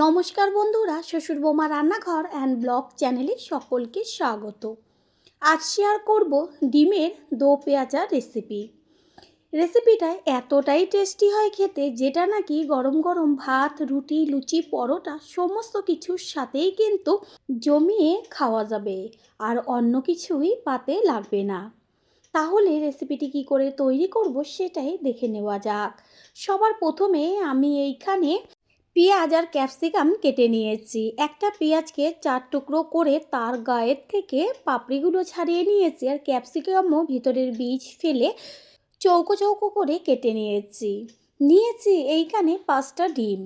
নমস্কার বন্ধুরা, শ্বশুর বোমা রান্নাঘর অ্যান্ড ব্লগ চ্যানেলে সকলকে স্বাগত। আজ শেয়ার করব ডিমের দো পেঁয়াজা রেসিপি রেসিপিটা এতটাই টেস্টি হয় খেতে, যেটা নাকি গরম গরম ভাত, রুটি, লুচি, পরোটা সমস্ত কিছুর সাথেই কিন্তু জমিয়ে খাওয়া যাবে, আর অন্য কিছুই পাতে লাগবে না। তাহলে রেসিপিটি কি করে তৈরি করব সেটাই দেখে নেওয়া যাক। সবার প্রথমে আমি এইখানে পেঁয়াজ আর ক্যাপসিকাম কেটে নিয়েছি। একটা পেঁয়াজকে চার টুকরো করে তার গায়ের থেকে পাপড়িগুলো ছাড়িয়ে নিয়েছি আর ক্যাপসিকামও ভিতরের বীজ ফেলে চৌকো চৌকো করে কেটে নিয়েছি। নিয়েছি এইখানে পাঁচটা ডিম।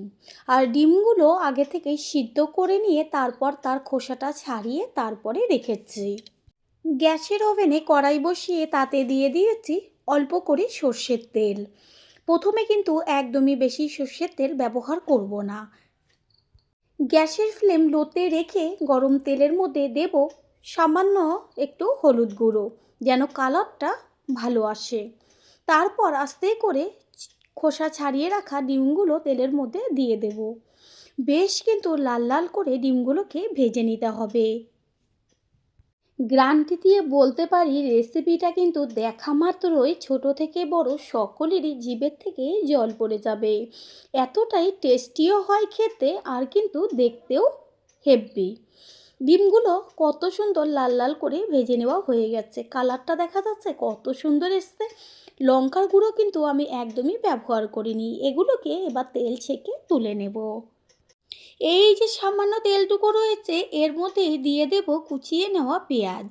আর ডিমগুলো আগে থেকে সিদ্ধ করে নিয়ে তারপর তার খোসাটা ছাড়িয়ে তারপরে রেখেছি। গ্যাসের ওভেনে কড়াই বসিয়ে তাতে দিয়ে দিয়েছি অল্প করে সর্ষের তেল। প্রথমে কিন্তু একদমই বেশি সর্ষের তেল ব্যবহার করব না। গ্যাসের ফ্লেম লোতে রেখে গরম তেলের মধ্যে দেব সামান্য একটু হলুদ গুঁড়ো, যেন কালারটা ভালো আসে। তারপর আস্তে করে খোসা ছাড়িয়ে রাখা ডিমগুলো তেলের মধ্যে দিয়ে দেব। বেশ কিন্তু লাল লাল করে ডিমগুলোকে ভেজে নিতে হবে। গ্রান্টি দিয়ে বলতে পারি রেসিপিটা কিন্তু দেখা মাত্রই ছোট থেকে বড় সকলেরই জিভের থেকে জল পড়ে যাবে। এতটাই টেস্টিও হয় খেতে আর কিন্তু দেখতেও হেভি ডিমগুলো কত সুন্দর লাল লাল করে ভেজে নেওয়া হয়ে গেছে। কালারটা দেখা যাচ্ছে কত সুন্দর এসছে। লঙ্কার গুঁড়ো কিন্তু আমি একদমই ব্যবহার করিনি। এগুলোকে এবার তেল ছেঁকে তুলে নেব। এই যে সামান্য তেলটুকু রয়েছে, এর মধ্যে দিয়ে দেব কুচিয়ে নেওয়া পেঁয়াজ।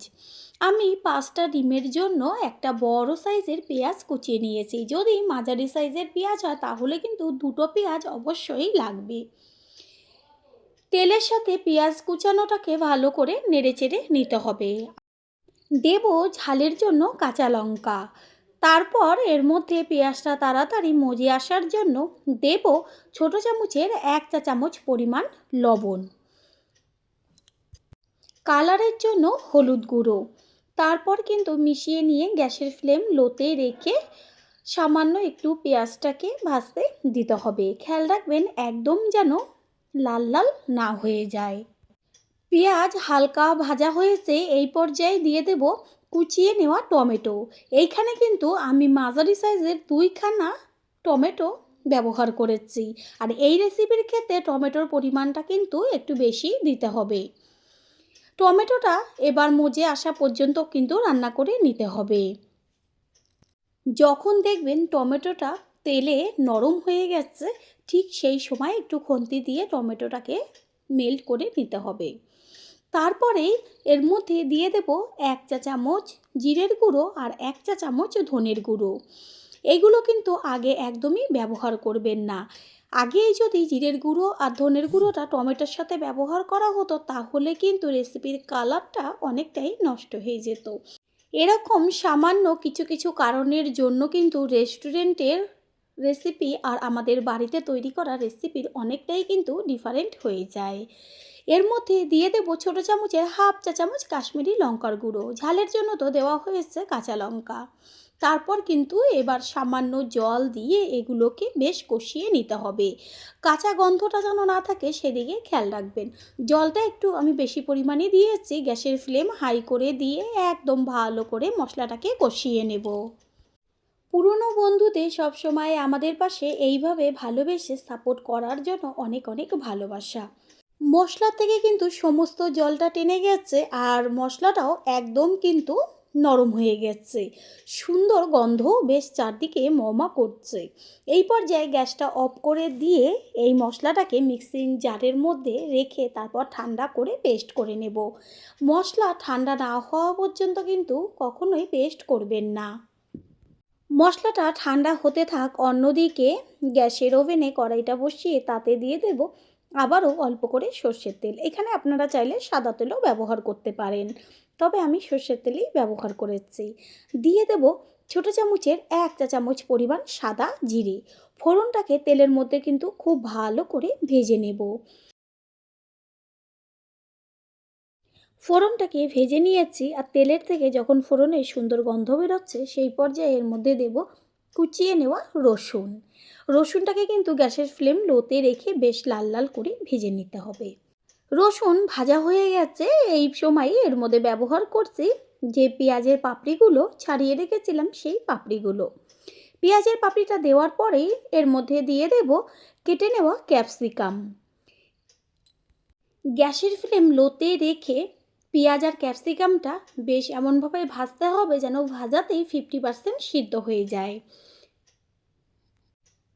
আমি পাঁচটা ডিমের জন্য একটা বড় সাইজের পেঁয়াজ কুচিয়ে নিয়েছি। যদি মাঝারি সাইজের পেঁয়াজ হয়, তাহলে কিন্তু দুটো পেঁয়াজ অবশ্যই লাগবে। তেলের সাথে পেঁয়াজ কুচানোটাকে ভালো করে নেড়েচেড়ে নিতে হবে। দেব ঝালের জন্য কাঁচা লঙ্কা। তারপর এর মধ্যে পেঁয়াজটা তাড়াতাড়ি মজে আসার জন্য দেব ছোট চামচের এক চা চামচ পরিমাণ লবণ। কালারের জন্য হলুদ গুঁড়ো। তারপর কিন্তু মিশিয়ে নিয়ে গ্যাসের ফ্লেম লোতে রেখে সামান্য একটু পেঁয়াজটাকে ভাজতে দিতে হবে। খেয়াল রাখবেন একদম যেন লাল লাল না হয়ে যায়। পেঁয়াজ হালকা ভাজা হয়েছে, এই পর্যায়ে দিয়ে দেব কুচিয়ে নেওয়া টমেটো। এইখানে কিন্তু আমি মাঝারি সাইজের দুইখানা টমেটো ব্যবহার করেছি। আর এই রেসিপির ক্ষেত্রে টমেটোর পরিমাণটা কিন্তু একটু বেশি দিতে হবে। টমেটোটা এবার মজে আসা পর্যন্ত কিন্তু রান্না করে নিতে হবে। যখন দেখবেন টমেটোটা তেলে নরম হয়ে গেছে, ঠিক সেই সময় একটু খন্তি দিয়ে টমেটোটাকে মেল্ট করে নিতে হবে। তারপরে এর মধ্যে দিয়ে দেব এক চা চামচ জিরের গুঁড়ো আর এক চা চামচ ধনের গুঁড়ো। এগুলো কিন্তু আগে একদমই ব্যবহার করবেন না। আগে যদি জিরের গুঁড়ো আর ধনের গুঁড়োটা টমেটোর সাথে ব্যবহার করা হতো, তাহলে কিন্তু রেসিপির কালারটা অনেকটাই নষ্ট হয়ে যেত। এরকম সামান্য কিছু কিছু কারণের জন্য কিন্তু রেস্টুরেন্টের রেসিপি আর আমাদের বাড়িতে তৈরি করা রেসিপির অনেকটাই কিন্তু ডিফারেন্ট হয়ে যায়। এর মধ্যে দিয়ে দেবো ছোটো চামচের হাফ চা চামচ কাশ্মীরি লঙ্কার গুঁড়ো। ঝালের জন্য তো দেওয়া হয়েছে কাঁচা লঙ্কা। তারপর কিন্তু এবার সামান্য জল দিয়ে এগুলোকে বেশ কষিয়ে নিতে হবে। কাঁচা গন্ধটা যেন না থাকে সেদিকে খেয়াল রাখবেন। জলটা একটু আমি বেশি পরিমাণে দিয়েছি, গ্যাসের ফ্লেম হাই করে দিয়ে একদম ভালো করে মশলাটাকে কষিয়ে নেব। পুরনো বন্ধুদের সবসময় আমাদের পাশে এইভাবে ভালোবেসে সাপোর্ট করার জন্য অনেক অনেক ভালোবাসা। মশলা থেকে কিন্তু সমস্ত জলটা টেনে গেছে আর মশলাটাও একদম কিন্তু নরম হয়ে গেছে। সুন্দর গন্ধ বেশ চারদিকে মমা করছে। এই পর্যায়ে গ্যাসটা অফ করে দিয়ে এই মশলাটাকে মিক্সিং জারের মধ্যে রেখে তারপর ঠান্ডা করে পেস্ট করে নেব। মশলা ঠান্ডা না হওয়া পর্যন্ত কিন্তু কখনোই পেস্ট করবেন না। মশলাটা ঠান্ডা হতে থাক অন্যদিকে গ্যাসের ওভেনে কড়াইটা বসিয়ে তাতে দিয়ে দেব আবারও অল্প করে সর্ষের তেল। এখানে আপনারা চাইলে সাদা তেলও ব্যবহার করতে পারেন। তবে আমি সর্ষের তেলই ব্যবহার করেছি। দিয়ে দেব ছোটো চামচের এক চা চামচ পরিমাণ সাদা জিরে। ফোড়নটাকে তেলের মধ্যে কিন্তু খুব ভালো করে ভেজে নেব। ফোড়নটাকে ভেজে নিয়েছি আর তেলের থেকে যখন ফোড়নের সুন্দর গন্ধ বেরোচ্ছে, সেই পর্যায়ে এর মধ্যে দেব কুচিয়ে নেওয়া রসুন। রসুনটাকে কিন্তু গ্যাসের ফ্লেম লোতে রেখে বেশ লাল লাল করে ভেজে নিতে হবে। রসুন ভাজা হয়ে গেছে, এই সময় এর মধ্যে ব্যবহার করছি যে পেঁয়াজের পাপড়িগুলো, ছাড়িয়ে রেখেছিলাম সেই পাপড়িগুলো। পেঁয়াজের পাপড়িটা দেওয়ার পরেই এর মধ্যে দিয়ে দেব কেটে নেওয়া ক্যাপসিকাম। গ্যাসের ফ্লেম লোতে রেখে পেঁয়াজ আর ক্যাপসিকামটা বেশ এমনভাবে ভাজতে হবে যেন ভাজাতেই ফিফটি পার্সেন্ট সিদ্ধ হয়ে যায়।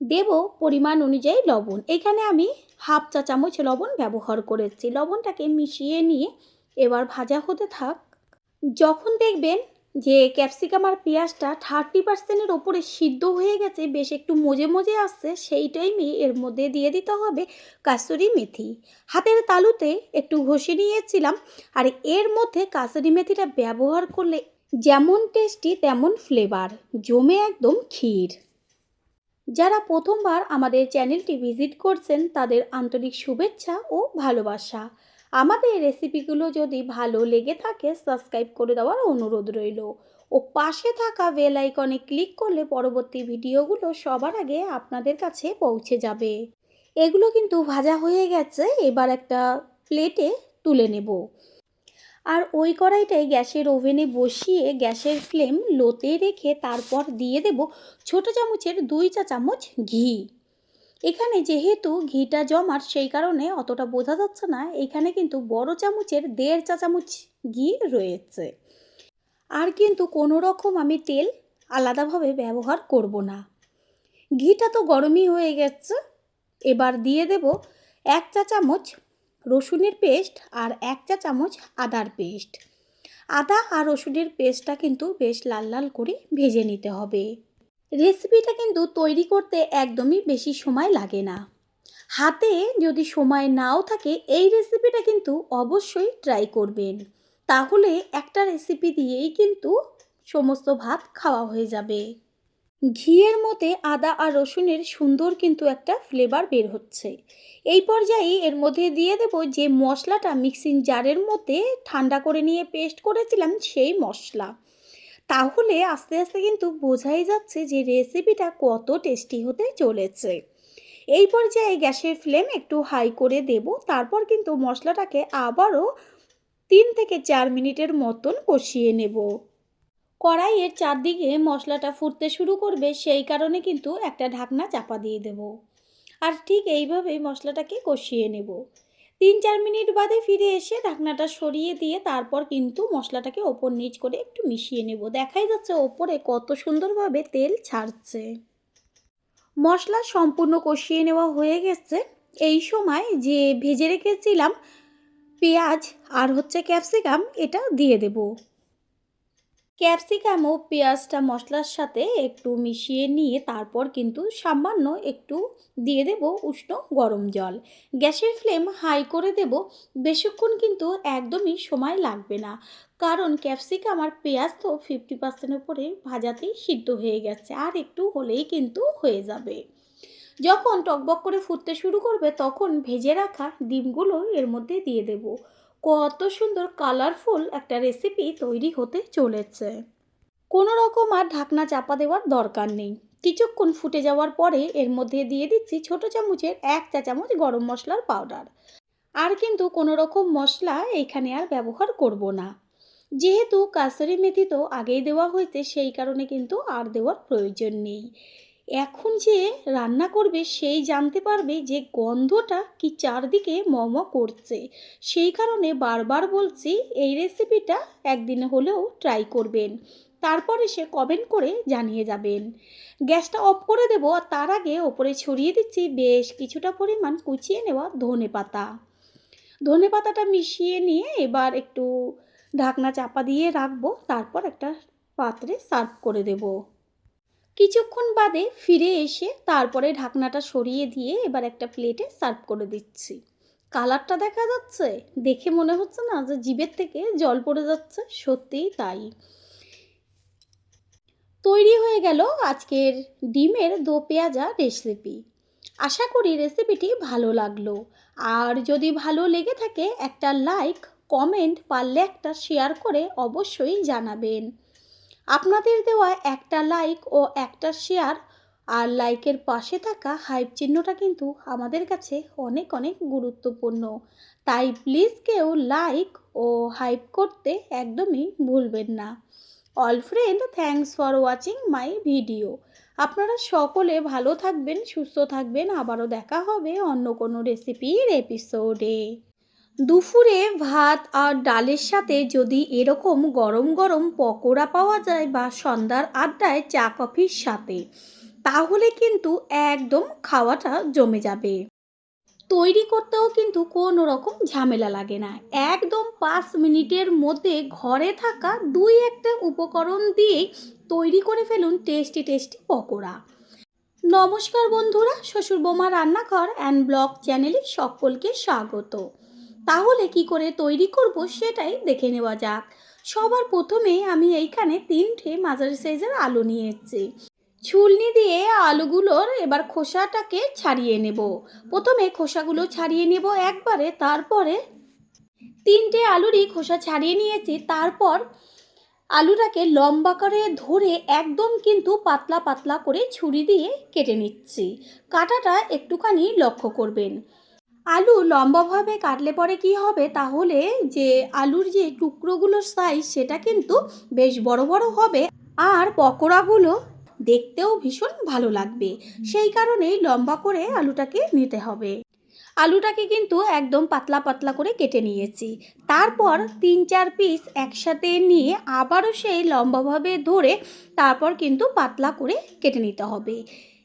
দেব পরিমাণ অনুযায়ী লবণ। এখানে আমি হাফ চা চামচ লবণ ব্যবহার করেছি। লবণটাকে মিশিয়ে নিয়ে এবার ভাজা হতে থাক। যখন দেখবেন যে ক্যাপসিকাম আর পেঁয়াজটা থার্টি পার্সেন্টের ওপরে সিদ্ধ হয়ে গেছে, বেশ একটু মজে মজে আসছে, সেই টাইমে এর মধ্যে দিয়ে দিতে হবে কাসুরি মেথি। হাতের তালুতে একটু ঘষে নিয়েছিলাম, আর এর মধ্যে কাসুরি মেথিটা ব্যবহার করলে যেমন টেস্টি তেমন ফ্লেভার জমে একদম ক্ষীর। যারা প্রথমবার আমাদের চ্যানেলটি ভিজিট করছেন, তাদের আন্তরিক শুভেচ্ছা ও ভালোবাসা। আমাদের রেসিপিগুলো যদি ভালো লেগে থাকে সাবস্ক্রাইব করে দেওয়ার অনুরোধ রইল। ও পাশে থাকা বেল আইকনে ক্লিক করলে পরবর্তী ভিডিওগুলো সবার আগে আপনাদের কাছে পৌঁছে যাবে। এগুলো কিন্তু ভাজা হয়ে গেছে, এবার একটা প্লেটে তুলে নেব। আর ওই কড়াইটাই গ্যাসের ওভেনে বসিয়ে গ্যাসের ফ্লেম লোতে রেখে তারপর দিয়ে দেব ছোট চামচের দুই চা চামচ ঘি। এখানে যেহেতু ঘিটা জমাট সেই কারণে অতটা বোঝা যাচ্ছে না, এখানে কিন্তু বড় চামচের দেড় চা চামচ ঘি রয়েছে। আর কিন্তু কোনো রকম আমি তেল আলাদাভাবে ব্যবহার করব না। ঘিটা তো গরমই হয়ে গেছে, এবার দিয়ে দেব এক চা চামচ রসুনের পেস্ট আর এক চা চামচ আদার পেস্ট। আদা আর রসুনের পেস্টটা কিন্তু বেশ লাল লাল করে ভেজে নিতে হবে। রেসিপিটা কিন্তু তৈরি করতে একদমই বেশি সময় লাগে না। হাতে যদি সময় নাও থাকে, এই রেসিপিটা কিন্তু অবশ্যই ট্রাই করবেন। তাহলে একটা রেসিপি দিয়েই কিন্তু সমস্ত ভাত খাওয়া হয়ে যাবে। ঘিয়ের মধ্যে আদা আর রসুনের সুন্দর কিন্তু একটা ফ্লেভার বের হচ্ছে। এই পর্যায়ে এর মধ্যে দিয়ে দেব যে মশলাটা মিক্সিং জারের মধ্যে ঠান্ডা করে নিয়ে পেস্ট করেছিলাম, সেই মশলা। তাহলে আস্তে আস্তে কিন্তু বোঝাই যাচ্ছে যে রেসিপিটা কত টেস্টি হতে চলেছে। এই পর্যায়ে গ্যাসের ফ্লেম একটু হাই করে দেব, তারপর কিন্তু মশলাটাকে আবারও তিন থেকে চার মিনিটের মতন কষিয়ে নেব। কড়াইয়ের চারদিকে মশলাটা ফুটতে শুরু করবে, সেই কারণে কিন্তু একটা ঢাকনা চাপা দিয়ে দেব। আর ঠিক এইভাবে মশলাটাকে কষিয়ে নেব। তিন চার মিনিট বাদে ফিরে এসে ঢাকনাটা সরিয়ে দিয়ে তারপর কিন্তু মশলাটাকে ওপর নিচ করে একটু মিশিয়ে নেব। দেখাই যাচ্ছে ওপরে কত সুন্দরভাবে তেল ছাড়ছে। মশলা সম্পূর্ণ কষিয়ে নেওয়া হয়ে গেছে। এই সময় যে ভেজে রেখেছিলাম পেঁয়াজ আর হচ্ছে ক্যাপসিকাম, এটা দিয়ে দেব। ক্যাপসিকাম ও পেঁয়াজটা মশলার সাথে একটু মিশিয়ে নিয়ে তারপর কিন্তু সামান্য একটু দিয়ে দেব উষ্ণ গরম জল। গ্যাসের ফ্লেম হাই করে দেব, বেশিক্ষণ কিন্তু একদমই সময় লাগবে না। কারণ ক্যাপসিকাম আর পেঁয়াজ তো ফিফটি পার্সেন্ট উপরে ভাজাতেই সিদ্ধ হয়ে গেছে, আর একটু হলেই কিন্তু হয়ে যাবে। যখন টকবক করে ফুটতে শুরু করবে, তখন ভেজে রাখা ডিমগুলো এর মধ্যে দিয়ে দেব। কত সুন্দর কালারফুল একটা রেসিপি তৈরি হতে চলেছে। কোনো রকম আর ঢাকনা চাপা দেওয়ার দরকার নেই। কিছুক্ষণ ফুটে যাওয়ার পরে এর মধ্যে দিয়ে দিচ্ছি ছোট চামচের এক চা চামচ গরম মশলার পাউডার আর কিন্তু কোনো রকম মশলা এখানে আর ব্যবহার করব না। যেহেতু কাসরি মেথি তো আগেই দেওয়া হয়েছে, সেই কারণে কিন্তু আর দেওয়ার প্রয়োজন নেই। এখন যে রান্না করবে সেই জানতে পারবে যে গন্ধটা কি চারদিকে মম করছে। সেই কারণে বারবার বলছি এই রেসিপিটা একদিন হলেও ট্রাই করবেন। তারপরে সে কমেন্ট করে জানিয়ে যাবেন। গ্যাসটা অফ করে দেবো আর তার আগে ওপরে ছড়িয়ে দিচ্ছি বেশ কিছুটা পরিমাণ কুচিয়ে নেওয়া ধনে পাতা। ধনে পাতাটা মিশিয়ে নিয়ে এবার একটু ঢাকনা চাপা দিয়ে রাখব, তারপর একটা পাত্রে সার্ভ করে দেব। কিছুক্ষণ বাদে ফিরে এসে তারপরে ঢাকনাটা সরিয়ে দিয়ে এবার একটা প্লেটে সার্ভ করে দিচ্ছি। কালারটা দেখা যাচ্ছে। দেখে মনে হচ্ছে না যে জিভের থেকে জল পড়ে যাচ্ছে। সত্যিই তাই। তৈরি হয়ে গেল আজকের ডিমের দো পেঁয়াজা রেসিপি। আশা করি রেসিপিটি ভালো লাগল। আর যদি ভালো লেগে থাকে একটা লাইক, কমেন্ট পারলে একটা শেয়ার করে অবশ্যই জানাবেন। আপনাদের দেওয়া একটা লাইক ও একটা শেয়ার আর লাইকের পাশে থাকা হাইপ চিহ্নটা কিন্তু আমাদের কাছে অনেক অনেক গুরুত্বপূর্ণ। তাই প্লিজ কেউ লাইক ও হাইপ করতে একদমই ভুলবেন না। All friend thanks for watching my video আপনারা সকলে ভালো থাকবেন, সুস্থ থাকবেন। আবারও দেখা হবে অন্য কোনো রেসিপির এপিসোডে দুপুরে ভাত আর ডালের সাথে যদি এরকম গরম গরম পকোড়া পাওয়া যায় বা সন্ধ্যার আড্ডায় চা কফির সাথে, তাহলে কিন্তু একদম খাওয়াটা জমে যাবে। তৈরি করতেও কিন্তু কোনো রকম ঝামেলা লাগে না। একদম পাঁচ মিনিটের মধ্যে ঘরে থাকা দুই একটা উপকরণ দিয়েই তৈরি করে ফেলুন টেস্টি টেস্টি পকোড়া। নমস্কার বন্ধুরা শ্বশুর বোমা রান্নাঘর অ্যান্ড ব্লগ চ্যানেলে সকলকে স্বাগত। তাহলে কি করে তৈরি করব সেটাই দেখে নেওয়া যাক। সবার প্রথমে আমি এইখানে তিনটে মাঝারি সাইজের আলু নিয়ে এসেছি ছুলনি দিয়ে আলুগুলোর এবার খোসাটাকে ছাড়িয়ে নেব। প্রথমে খোসাগুলো ছাড়িয়ে নেব একবারে, তারপরে তিনটে আলুরই খোসা ছাড়িয়ে নিয়েছি। তারপর আলুটাকে লম্বা করে ধরে একদম কিন্তু পাতলা পাতলা করে ছুরি দিয়ে কেটে নিচ্ছি। কাটাটা একটুখানি লক্ষ্য করবেন। আলু লম্বাভাবে কাটলে পরে কি হবে? তাহলে যে আলুর যে টুকরোগুলোর সাইজ সেটা কিন্তু বেশ বড় বড় হবে। আর পকোড়াগুলো দেখতেও ভীষণ ভালো লাগবে। সেই কারণেই লম্বা করে আলুটাকে নিতে হবে। আলুটাকে কিন্তু একদম পাতলা পাতলা করে কেটে নিয়েছি। তারপর তিন চার পিস একসাথে নিয়ে আবারও সেই লম্বাভাবে ধরে তারপর কিন্তু পাতলা করে কেটে নিতে হবে।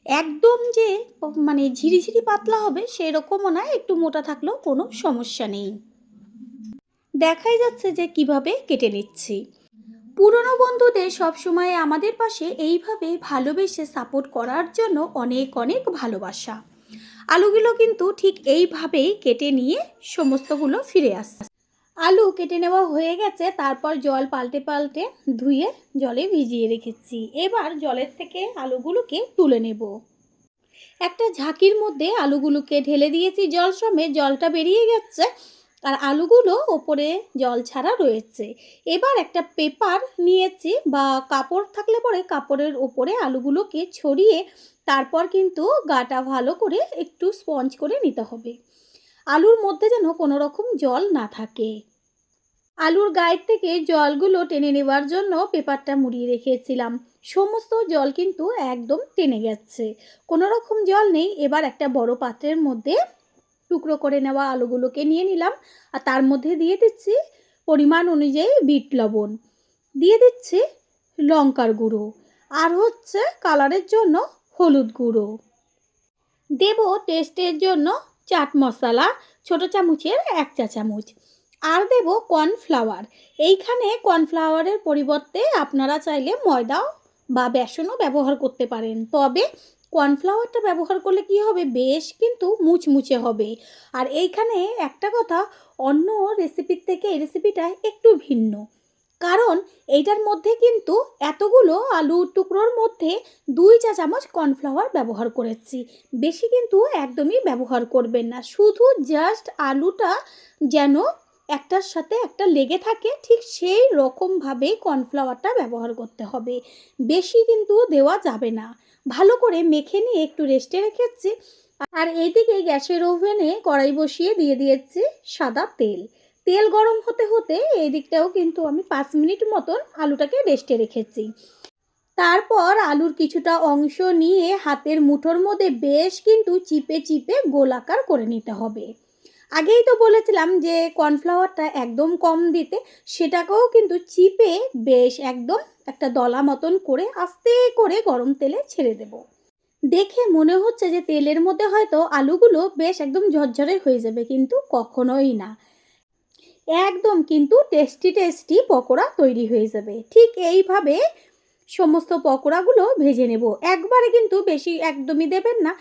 একদম যে মানে ঝিরিঝিরি পাতলা হবে সেরকমও না, একটু মোটা থাকলেও কোনো সমস্যা নেই। দেখাই যাচ্ছে যে কীভাবে কেটে নিচ্ছি। পুরনো বন্ধুদের সবসময় আমাদের পাশে এইভাবে ভালোবেসে সাপোর্ট করার জন্য অনেক অনেক ভালোবাসা। আলুগুলো কিন্তু ঠিক এইভাবেই কেটে নিয়ে সমস্তগুলো ফিরে আসছে আলু কেটে নেওয়া হয়ে গেছে, তারপর জল পাল্টে পাল্টে ধুয়ে জলে ভিজিয়ে রেখেছি। এবার জলের থেকে আলুগুলোকে তুলে নেব। একটা ঝাঁকির মধ্যে আলুগুলোকে ঢেলে দিয়েছি জল সমেত, জলটা বেরিয়ে গেছে আর আলুগুলো ওপরে জল ছাড়া রয়েছে। এবার একটা পেপার নিয়েছি বা কাপড় থাকলে পরে কাপড়ের ওপরে আলুগুলোকে ছড়িয়ে তারপর কিন্তু গাটা ভালো করে একটু স্পঞ্জ করে নিতে হবে। আলুর মধ্যে যেন কোনো রকম জল না থাকে। আলুর গায়ের থেকে জলগুলো টেনে নেবার জন্য পেপারটা মুড়িয়ে রেখেছিলাম। সমস্ত জল কিন্তু একদম টেনে গেছে কোনো রকম জল নেই, এবার একটা বড় পাত্রের মধ্যে টুকরো করে নেওয়া আলুগুলোকে নিয়ে নিলাম আর তার মধ্যে দিয়ে দিচ্ছি পরিমাণ অনুযায়ী বিট লবণ। দিয়ে দিচ্ছি লঙ্কার গুঁড়ো আর হচ্ছে কালারের জন্য হলুদ গুঁড়ো। দেব টেস্টের জন্য চাট মশলা, ছোট চামচের এক চা চামচ। আর দেব কর্নফ্লাওয়ার। এইখানে কর্নফ্লাওয়ারের পরিবর্তে আপনারা চাইলে ময়দাও বা বেসনও ব্যবহার করতে পারেন। তবে কর্নফ্লাওয়ারটা ব্যবহার করলে কি হবে? বেশ কিন্তু মুচমুচে হবে। আর এইখানে একটা কথা, অন্য রেসিপির থেকে এই রেসিপিটা একটু ভিন্ন। কারণ এইটার মধ্যে কিন্তু এতগুলো আলুর টুকরোর মধ্যে দুই চা চামচ কর্নফ্লাওয়ার ব্যবহার করেছি। বেশি কিন্তু একদমই ব্যবহার করবেন না। শুধু জাস্ট আলুটা যেন একটার সাথে একটা লেগে থাকে, ঠিক সেই রকমভাবে কর্নফ্লাওয়ারটা ব্যবহার করতে হবে। বেশি কিন্তু দেওয়া যাবে না। ভালো করে মেখে নিয়ে একটু রেস্টে রেখেছি। আর এইদিকে গ্যাসের ওভেনে কড়াই বসিয়ে দিয়ে দিয়েছি সাদা তেল। তেল গরম হতে হতে এই দিকটাও কিন্তু আমি পাঁচ মিনিট মতন আলুটাকে রেস্টে রেখেছি। তারপর আলুর কিছুটা অংশ নিয়ে হাতের মুঠোর মধ্যে বেশ কিন্তু চিপে চিপে গোলাকার করে নিতে হবে। আগেই তো বলেছিলাম যে কর্নফ্লাওয়ারটা একদম কম দিতে, সেটাকেও কিন্তু চিপে বেশ একদম একটা দলা মতন করে আস্তে করে গরম তেলে ছেড়ে দেব। দেখে মনে হচ্ছে যে তেলের মধ্যে হয়তো আলুগুলো বেশ একদম ঝরঝরে হয়ে যাবে, কিন্তু কখনোই না। একদম কিন্তু টেস্টি টেস্টি পকোড়া তৈরি হয়ে যাবে। ঠিক এইভাবে সমস্ত পকোড়াগুলো ভেজে নেব। একবারে কিন্তু বেশি একদমই দেবেন না।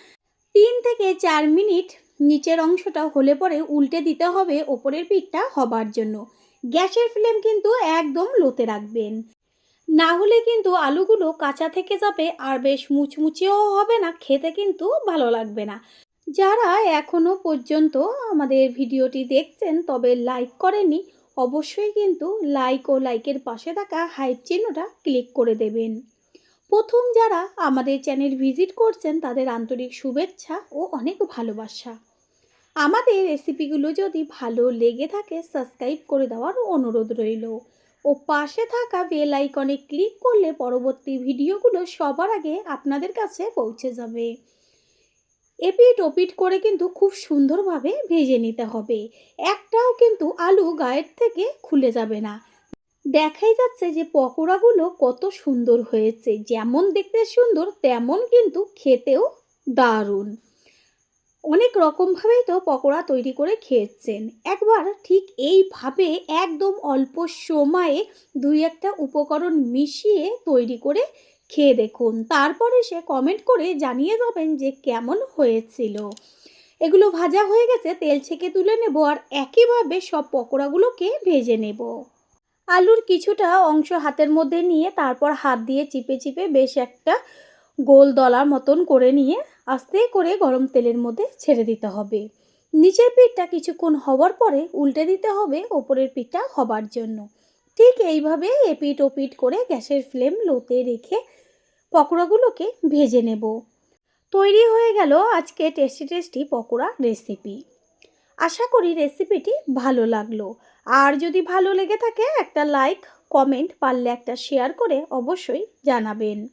তিন থেকে চার মিনিট নিচের অংশটা হলে পরে উল্টে দিতে হবে, ওপরের পিঠটা হবার জন্য। গ্যাসের ফ্লেম কিন্তু একদম লোতে রাখবেন। না হলে কিন্তু আলুগুলো কাঁচা থেকে যাবে আর বেশ মুচমুচেও হবে না, খেতে কিন্তু ভালো লাগবে না। যারা এখনও পর্যন্ত আমাদের ভিডিওটি দেখছেন, তবে লাইক করেনি অবশ্যই কিন্তু লাইক ও লাইকের পাশে থাকা হাইপ চিহ্নটা ক্লিক করে দেবেন। প্রথম যারা আমাদের চ্যানেল ভিজিট করছেন, তাদের আন্তরিক শুভেচ্ছা ও অনেক ভালোবাসা। আমাদের রেসিপিগুলো যদি ভালো লেগে থাকে সাবস্ক্রাইব করে দেওয়ার অনুরোধ রইল। ও পাশে থাকা বেল আইকনে ক্লিক করলে পরবর্তী ভিডিওগুলো সবার আগে আপনাদের কাছে পৌঁছে যাবে। এপিট ওপিট করে কিন্তু খুব সুন্দরভাবে ভেজে নিতে হবে। একটাও কিন্তু আলু গায়ের থেকে খুলে যাবে না। দেখাই যাচ্ছে যে পকোড়াগুলো কত সুন্দর হয়েছে। যেমন দেখতে সুন্দর, তেমন কিন্তু খেতেও দারুণ। অনেক রকমভাবেই তো পকোড়া তৈরি করে খেয়েছেন। একবার ঠিক এইভাবে একদম অল্প সময়ে দুই একটা উপকরণ মিশিয়ে তৈরি করে খেয়ে দেখুন। তারপরে সে কমেন্ট করে জানিয়ে যাবেন যে কেমন হয়েছিল। এগুলো ভাজা হয়ে গেছে, তেল ছেঁকে তুলে নেব আর একইভাবে সব পকোড়াগুলোকে ভেজে নেব। আলুর কিছুটা অংশ হাতের মধ্যে নিয়ে তারপর হাত দিয়ে চিপে চিপে বেশ একটা গোল দলার মতন করে নিয়ে আস্তে করে গরম তেলের মধ্যে ছেড়ে দিতে হবে। নিচের পিঠটা কিছুক্ষণ হওয়ার পরে উল্টে দিতে হবে, ওপরের পিঠটা হবার জন্য। ঠিক এইভাবে এপিট ওপিট করে গ্যাসের ফ্লেম লোতে রেখে পকোড়াগুলোকে ভেজে নেব। তৈরি হয়ে গেল আজকে টেস্টি টেস্টি পকোড়া রেসিপি। আশা করি রেসিপিটি ভালো লাগল। আর যদি ভালো লেগে থাকে, একটা লাইক, কমেন্ট পারলে একটা শেয়ার করে অবশ্যই জানাবেন।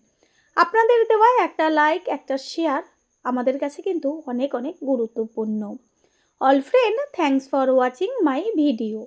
আপনাদের দেওয়া একটা লাইক, একটা শেয়ার আমাদের কাছে কিন্তু অনেক অনেক গুরুত্বপূর্ণ। All friend thanks for watching my video.